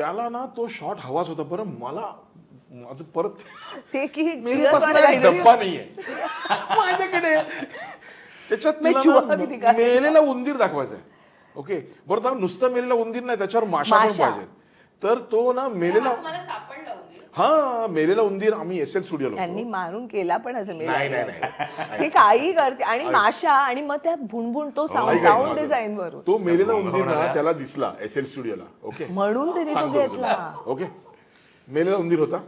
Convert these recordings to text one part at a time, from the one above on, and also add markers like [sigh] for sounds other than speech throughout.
त्याला ना तो शॉट हवाच होता. बरं मला माझं परत ते की काहीतरी- डब्बा नाहीये. माझ्याकडे. त्याच्यात मी तुला चुहा ना किती काय? मेलेला उंदीर दाखवायचा आहे ओके बरं तर नुसतं मेलेला उंदीर नाही त्याच्यावर माशा पण माशा. पाहिजे तर तो ना मेलेला हा मेलेला उंदीर आम्ही एस एल स्टुडिओला त्यांनी मारून केला पण असेल मी नाही नाही नाही. [laughs] ते काही करते. आणि माशा आणि मग त्या भुणभुण तो साऊंड ऐक साऊंड माझं. डिझाईन वरून. तो मेलेला उंदीर ना त्याला दिसला एस एल स्टुडिओला ओके म्हणून तरी तो घेतला. तुला. ओके मेलेला उंदीर होता.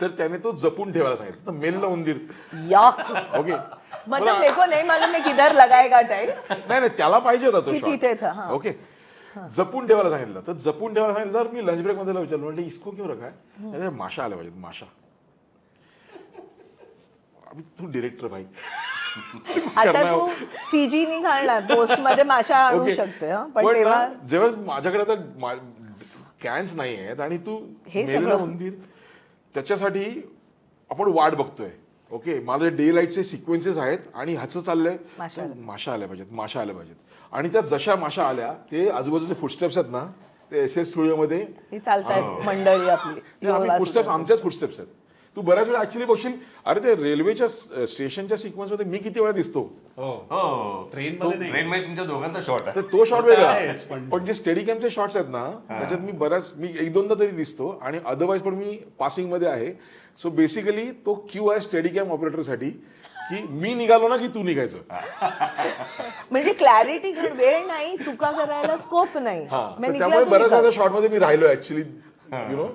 तर त्याने तो जपून ठेवायला सांगितलं. तर मेलेला उंदीर. या. ओके मतलब मेरे को नहीं मालूम मैं किधर लगाएगा टाइप नाही नाही त्याला पाहिजे होता तो की shot. तिथेच, हा. ओके जपून ठेवायला सांगितलं. तर जपून ठेवायला सांगितलं तर मी लंच ब्रेकमध्ये विचारलं म्हटलं इसको क्यों रखा है? अरे माशा आल्या पाहिजेत माशा. तू डिरेक्टर भाई. [laughs] आता तू सीजी नी घालणार. पोस्टमध्ये माशा आणू. शकते हं? पण तेव्हा जेव्हा माझ्याकडे आता कॅन्स नाही आहेत आणि तू हे सगळं- उंदीर त्याच्यासाठी आपण वाट बघतोय. ओके मला डे लाईटचे सिक्वेन्सेस आहेत आणि ह्याचं चाललंय. माशा तर माशा आल्या पाहिजेत माशा आल्या पाहिजेत. आणि त्या जशा माशा आल्या ते आजूबाजूचे फुटस्टेप्स आहेत ना ते एस एस स्टुडिओमध्ये चालतायत मंडळी आपली. फुटस्टेप्स. आमच्याच फुटस्टेप्स आहेत. तू बऱ्याच वेळा ऍक्च्युली बघशील अरे ते रेल्वेच्या स्टेशनच्या सिक्वेन्समध्ये मी किती वेळा दिसतो. हो. हो. ट्रेन मध्ये नाही. ट्रेन मध्ये तुमच्या दोघांचा शॉट आहे. तो शॉट तो वेगळा पण- जे स्टेडी कॅम्पचे शॉट्स आहेत ना त्याच्यात मी बऱ्याच मी एक दोनदा तरी दिसतो आणि अदरवाईज पण मी पासिंगमध्ये आहे. सो बेसिकली तो क्यू आहे स्टेडी कॅम्प ऑपरेटरसाठी की मी निघालो ना की तू निघायचं. म्हणजे क्लॅरिटी वेळ नाही चुका करायला स्कोप नाही. हा. त्यामुळे तो बऱ्याच शॉर्टमध्ये मी राहिलो ऍक्च्युली यु नो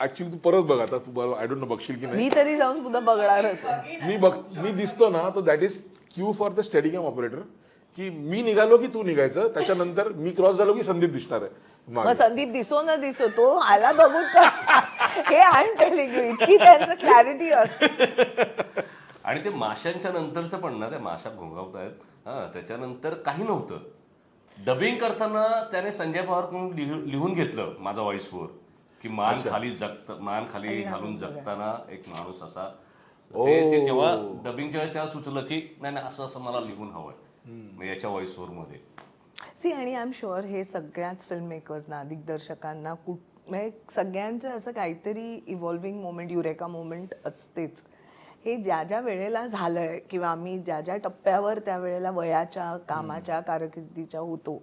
ऍक्च्युली तू परत बघ आता तू आय डोंट नो बघशील की नाही. मी तरी जाऊन पुन्हा बघणारच. मी बघ मी दिसतो ना तर that is cue for the steady cam operator की मी निघालो की तू निघायचं त्याच्यानंतर मी क्रॉस झालो की संदीप दिसणार आहे. मग. मागे. संदीप दिसो ना दिसो तो आला बघून का हे आय एम टेलिंग यू इतकी त्यांचं क्लॅरिटी असते. आणि ते माशांच्या नंतरचं पण ना त्या माशा भोंगावत आहेत. हा त्याच्यानंतर काही नव्हतं. डबिंग करताना त्याने संजय पवारकडून लिहू- लिहून घेतलं माझा व्हॉइसवर की मान खाली जगत मान खाली घालून जगताना एक माणूस असा. ते ते तेव्हा डबिंगच्या वेळेस त्याला सुचलं की नाही नाही असं असं मला लिहून हवंय. याच्या व्हॉइसवर मध्ये सी आणि आय एम शुअर हे सगळ्याच फिल्म मेकर्सना दिग्दर्शकांना कुठ म्हणजे सगळ्यांचं असं काहीतरी इव्हॉल्विंग मोमेंट युरेका मोमेंट असतेच. हे ज्या ज्या वेळेला झालंय किंवा आम्ही ज्या ज्या टप्प्यावर त्या वेळेला वयाच्या कामाच्या कारकिर्दीच्या होतो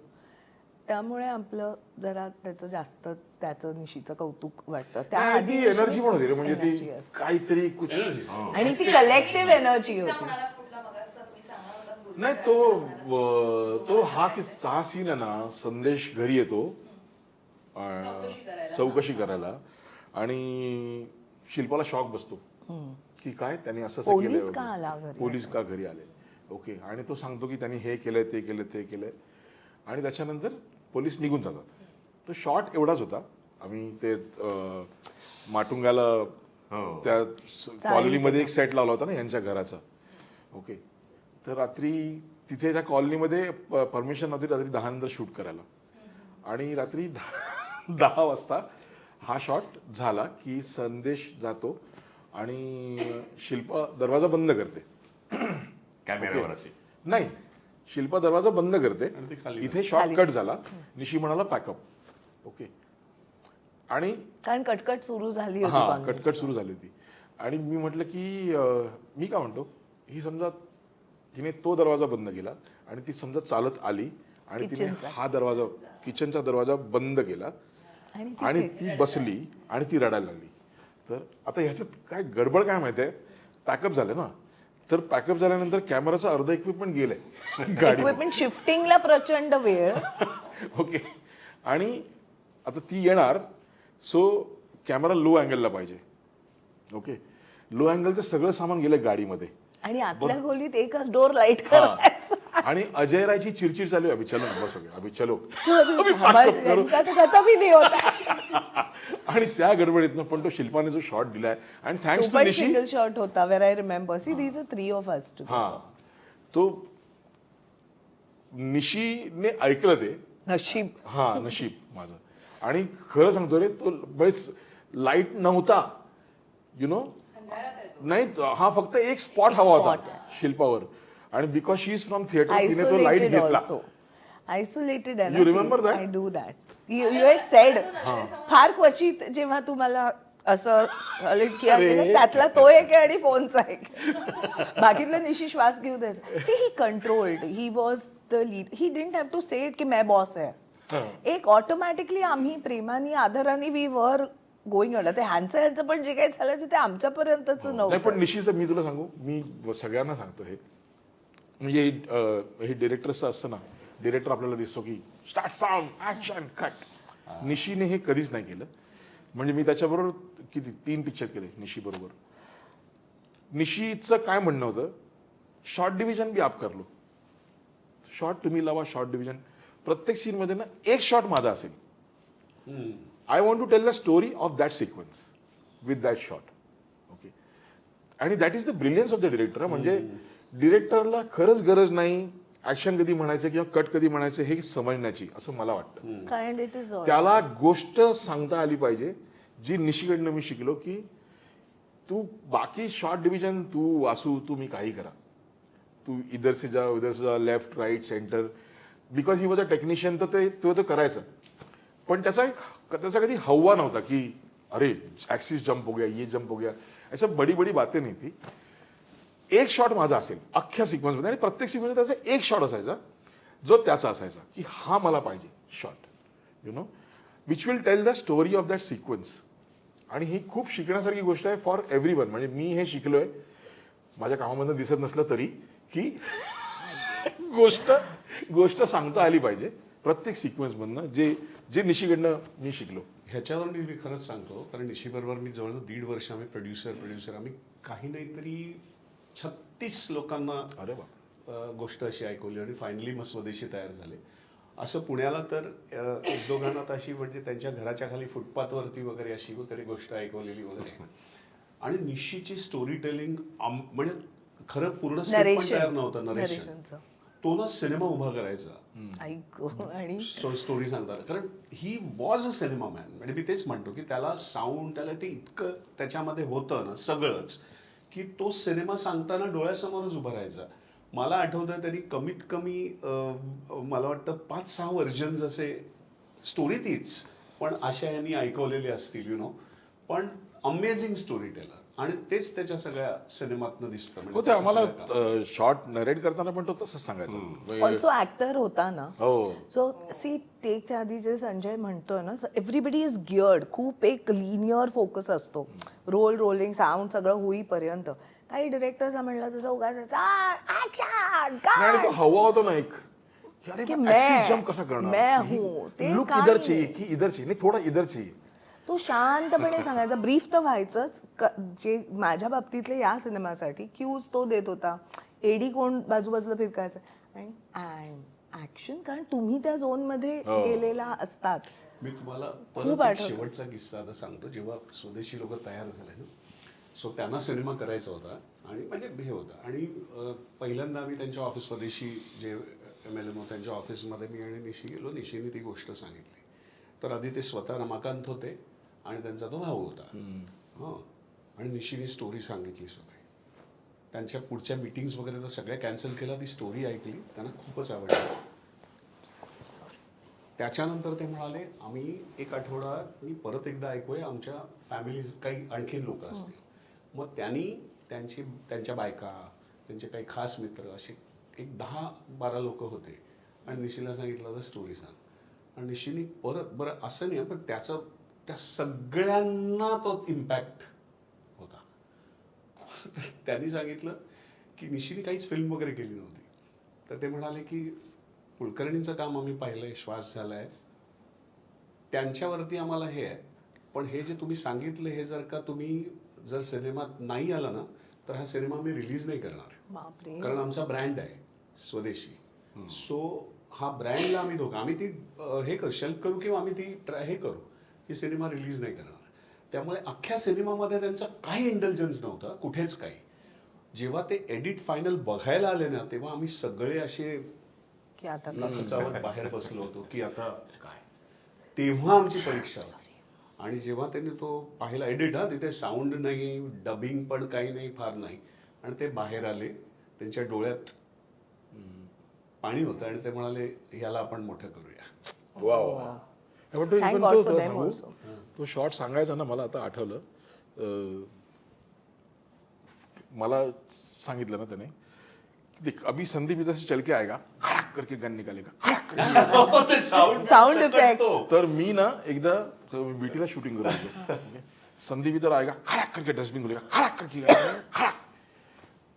त्यामुळे आपलं जरा त्याचं जास्त त्याचं निशीचं कौतुक वाटतं. आणि ती निशी- एनर्जी पण होती रे म्हणजे energy ती असते. काहीतरी कुछ आणि ती कलेक्टिव्ह एनर्जी किस्सा होती नाही तो अं, तो हा की हा सीन आहे ना संदेश घरी येतो. अं, चौकशी करायला. चौकशी करायला. आणि शिल्पाला शॉक बसतो. की काय? त्यांनी असं असं पोलीस का वगैरे. आला घरी? पोलीस का घरी आले? ओके. आणि तो सांगतो की त्यांनी हे केलंय ते केलंय ते केलंय. आणि त्याच्यानंतर पोलीस निघून जातात. तो शॉट एवढाच होता. आम्ही ते अं, माटुंगाला हो. त्या कॉलनीमध्ये एक सेट लावला होता ना यांच्या घराचा. ओके. तर रात्री तिथे त्या कॉलनीमध्ये परमिशन नव्हती रात्री दहा नंतर शूट करायला. आणि रात्री दहा [laughs] दहा वाजता हा शॉट झाला की संदेश जातो आणि शिल्पा दरवाजा बंद करते. [clears throat] कॅमेऱ्यावर अशी. नाही. शिल्पा दरवाजा बंद करते. इथे शॉट कट झाला. निशी म्हणाला पॅकअप ओके आणि कारण कटकट सुरू झाली होती हा. कटकट सुरू झाली होती. आणि मी म्हटलं की मी काय म्हणतो ही समजा तिने तो दरवाजा बंद केला आणि ती समजा चालत आली आणि तिने. हा दरवाजा किचनचा दरवाजा बंद केला आणि ती बसली आणि ती रडायला लागली. तर आता ह्याच्यात काय गडबड काय माहिती आहे? पॅकअप झालं ना. तर पॅकअप झाल्यानंतर कॅमेराचं अर्ध इक्विपमेंट गेलंय. गाडी इक्विपमेंट शिफ्टिंगला प्रचंड वेळ. [laughs] ओके आणि आता ती येणार सो कॅमेरा लो अँगलला पाहिजे ओके लो अँगलचं सगळं सामान गेलं गाडीमध्ये. आणि आतल्या खोलीत एकच डोर लाइट करायचं. आणि अजय रायची चिडचिड चालू आहे अभि चलो ना बस हो गया अभि चलो. [laughs] अभि fast up करो. यांचा तर कथाही नाही होता. [laughs] आणि त्या गडबडीतनं पण तो शिल्पाने जो शॉट दिलाय. आणि तो थँक्स टू पण निशी सिंगल शॉट होता where I remember see these are three of us too हा. तो निशीने ऐकलं ते. नशीब. हा नशीब माझं. आणि खरं सांगतो रे तो लाइट नव्हता. यु नो नाही हा फक्त एक स्पॉट हवा होता. शिल्पावर. आणि because she is from theatre तिने तो लाइट आयसोलेटेड घेतला isolated You remember that? I do that you had said फार क्वचित जेव्हा तुम्हाला असं गेलं, त्यातला तो एक आणि फोनचा एक. बाकीतलं निशी श्वास घेऊ द्यायचा see he controlled he was the lead he didn't have to say की मैं बॉस आहे. एक ऑटोमॅटिकली आम्ही प्रेमाने आदराने वी वर गोईंग ऑन ते ह्यांचं ह्यांचं पण जे काही झालं ते आमच्यापर्यंतच नाही नव्हतं. पण निश्चित मी तुला सांगू मी सगळ्यांना सांगतो हे. म्हणजे हे डिरेक्टरचं असतं ना डिरेक्टर आपल्याला दिसतो की स्टार्ट साऊंड ऍक्शन कट निशीने हे कधीच नाही केलं. म्हणजे मी त्याच्याबरोबर किती तीन पिक्चर केले निशी बरोबर. निशीचं काय म्हणणं होतं? शॉर्ट डिव्हिजन बी आप कर लो. शॉर्ट तुम्ही लावा शॉर्ट डिव्हिजन प्रत्येक सीनमध्ये ना एक शॉट माझा असेल. I want to tell the story of that sequence with that shot okay आणि that is the brilliance of the director म्हणजे डिरेक्टरला खरंच गरज नाही ऍक्शन कधी म्हणायचं किंवा कट कधी म्हणायचं हे समजण्याची असं मला वाटतं. काइंड इट इज त्याला गोष्ट सांगता आली पाहिजे जी निशीकडनं मी शिकलो की तू बाकी शॉर्ट डिव्हिजन तू वासू तू मी काही करा. तू इधर से जा उधर से जा left right centre because he was a technician तर ते तो तो करायचं. पण त्याचा एक त्याचा कधी हव्वा नव्हता की अरे ऍक्सिस जंप हो गया ये जंप हो गया. असं बडी बडी बातें नाही थी एक शॉट माझा असेल. अख्ख्या सिक्वन्समध्ये आणि प्रत्येक सिक्वन्समध्ये त्याचा एक शॉट असायचा. जो त्याचा असायचा. की हा मला पाहिजे shot you know which will tell the story of that sequence आणि ही खूप शिकण्यासारखी गोष्ट आहे फॉर एव्हरी वन म्हणजे मी हे शिकलो आहे माझ्या कामामधनं दिसत नसलं तरी की [laughs] गोष्ट गोष्ट सांगता आली पाहिजे. प्रत्येक सिक्वेन्समधनं जे जे निशीकडनं मी शिकलो. ह्याच्यावर मी खरंच सांगतो कारण निशीबरोबर मी जवळजवळ दीड वर्ष आम्ही प्रोड्युसर प्रोड्युसर आम्ही काही नाही तरी छत्तीस लोकांना अरे गोष्ट अशी ऐकवली आणि फायनली मग स्वदेशी तयार झाले. असं पुण्याला तर एक दोघांना तर अशी म्हणजे त्यांच्या घराच्या खाली फुटपाथवरती वगैरे अशी वगैरे गोष्ट ऐकवलेली वगैरे. आणि निशीची स्टोरी टेलिंग म्हणजे खरं पूर्ण तयार नव्हतं नरेशन तो ना सिनेमा उभा करायचा. ऐक आणि स्टोरी सांगतात. कारण he was a cinema man म्हणजे मी तेच म्हणतो की त्याला साऊंड त्याला ते इतकं त्याच्यामध्ये होतं ना सगळंच. की तो सिनेमा सांगताना डोळ्यासमोरच उभा राहायचा. मला आठवतं त्यांनी कमीत कमी मला वाटतं पाच सहा व्हर्जन जसे स्टोरी तीच. पण अशा यांनी ऐकवलेले असतील यु नो पण अमेझिंग स्टोरी टेलर आणि तेच त्याच्या सगळ्या सिनेमातनं दिसतं म्हणजे हो ते आम्हाला. शॉर्ट नरेट करताना पण तो तसंच सांगायचा म्हणजे- ऑल्सो ऍक्टर होता ना हो सो सी टेकच्या आधी जे संजय म्हणतोय ना एव्हरीबडी इज गिअर्ड खूप एक लिनियर फोकस असतो रोल रोलिंग साऊंड सगळं होईपर्यंत काही डिरेक्टर्स म्हणलं तसं उगाच नाही, आणि तो हवा होतो ना एक की अरे की मैं मैं- कसा करणार हूं. ते लुक काही इधर नाही. चाहिए की इधर चाहिए नाही थोडा इधर चाहिए तो शांतपणे सांगायचा ब्रीफ तर व्हायचंच. क- जे माझ्या बाबतीतले या सिनेमासाठी क्यूज तो देत होता. एडी कोण बाजूबाजूला फिरकायचं? आणि ऍक्शन कारण तुम्ही त्या झोनमध्ये हो. गेलेला असतात. मी तुम्हाला खूप परत. शेवटचा किस्सा आता सांगतो. जेव्हा स्वदेशी लोक तयार झाले ना सो त्यांना सिनेमा करायचा होता आणि म्हणजे हे होतं. आणि पहिल्यांदा आम्ही त्यांच्या ऑफिसमध्येशी जे एम एल एम ओ त्यांच्या ऑफिसमध्ये मी आणि निशी गेलो. निशीने ती गोष्ट सांगितली. तर आधी ते स्वतः रमाकांत होते. आणि त्यांचा तो भाऊ होता. हां. आणि निशीने स्टोरी सांगितली सगळी. त्यांच्या पुढच्या मीटिंग्स वगैरे तर सगळ्या कॅन्सल केल्या ती स्टोरी ऐकली. त्यांना खूपच आवडली. त्याच्यानंतर ते म्हणाले आम्ही एक आठवडा मी परत एकदा ऐकूया. आमच्या फॅमिली काही आणखीन लोक असतील. मग त्यांनी त्यांची त्यांच्या बायका त्यांचे काही खास मित्र असे एक दहा बारा लोक होते. आणि निशीला सांगितलं तर स्टोरी सांग. आणि निशीने परत बरं असं नाही पण त्याचं त्या सगळ्यांना तो इम्पॅक्ट होता. [laughs] त्यांनी सांगितलं की निशीने काहीच फिल्म वगैरे केली नव्हती. तर ते म्हणाले की कुलकर्णींचं काम आम्ही पाहिलंय श्वास झालाय. त्यांच्यावरती आम्हाला हे आहे. पण हे जे तुम्ही सांगितलं हे जर का तुम्ही जर सिनेमात नाही आला ना तर हा सिनेमा आम्ही रिलीज नाही करणार. कारण आमचा ब्रँड आहे स्वदेशी. सो हा ब्रँडला आम्ही धोका. आम्ही ती हे करू शेल्फ करू किंवा आम्ही ती ट्राय हे करू. की सिनेमा रिलीज नाही करणार. त्यामुळे अख्ख्या सिनेमामध्ये त्यांचा काही इंटेलिजन्स नव्हता कुठेच काही. जेव्हा ते एडिट फायनल बघायला आले ना तेव्हा आम्ही सगळे असे की आता खचावत बाहेर बसलो होतो की आता काय? तेव्हा आमची परीक्षा आणि जेव्हा त्यांनी तो पाहिला एडिट हा तिथे साऊंड नाही डबिंग पण काही नाही फार नाही. आणि ते बाहेर आले त्यांच्या डोळ्यात पाणी होतं आणि ते म्हणाले याला आपण मोठं करूया. वा वा पण तो- Thank पण God तो- for तो them सांगू, also. तो शॉर्ट सांगायचा ना मला आता आठवलं. अं, मला सांगितलं ना त्याने देख अभी संदीप इधर से चल के आएगा खड़ाक करके गन निकालेगा खड़ाक करके साऊंड इफेक्ट [laughs] तर मी ना एकदा बीटीला शूटिंग करत होतो. संदीप इधर आएगा खड़ाक करके डस्टबिन खोलेगा खड़ाक करके खड़ाक.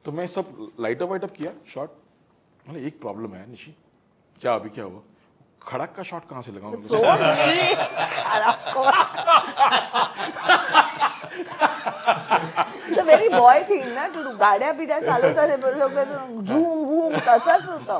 तो मैं सब लाइटअप वाइटअप किया शॉट मैंने एक प्रॉब्लम है निशी. क्या अभी क्या हुआ? खड़ाक का शॉट कहाँ से लगाऊं? [laughs] very [laughs] boy thing ना टू गाड्या बिड्या चालवतात हे लोक झूम झूम तसाच होतं.